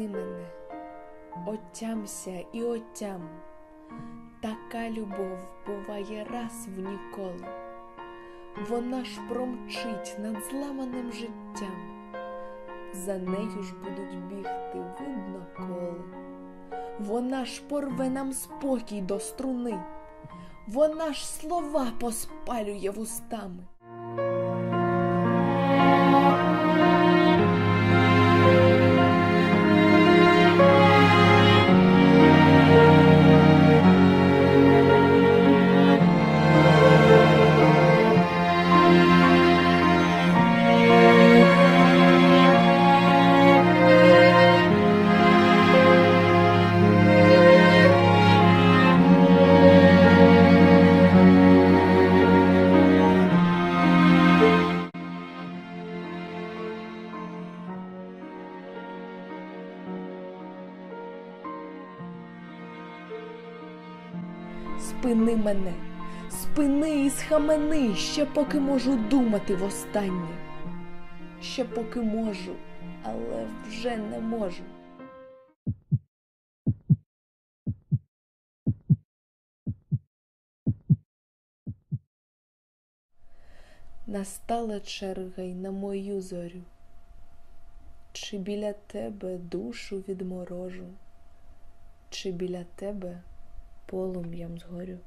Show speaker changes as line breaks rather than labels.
мене, отямся і отям. Така любов буває раз в ніколи. Вона ж промчить над зламаним життям. За нею ж будуть бігти видно коли. Вона ж порве нам спокій до струни. Вона ж слова поспалює вустами. Спини мене, спини і схамени, ще поки можу думати востаннє. Ще поки можу, але вже не можу. Настала черга й на мою зорю. Чи біля тебе душу відморожу, чи біля тебе полум'ям згорю.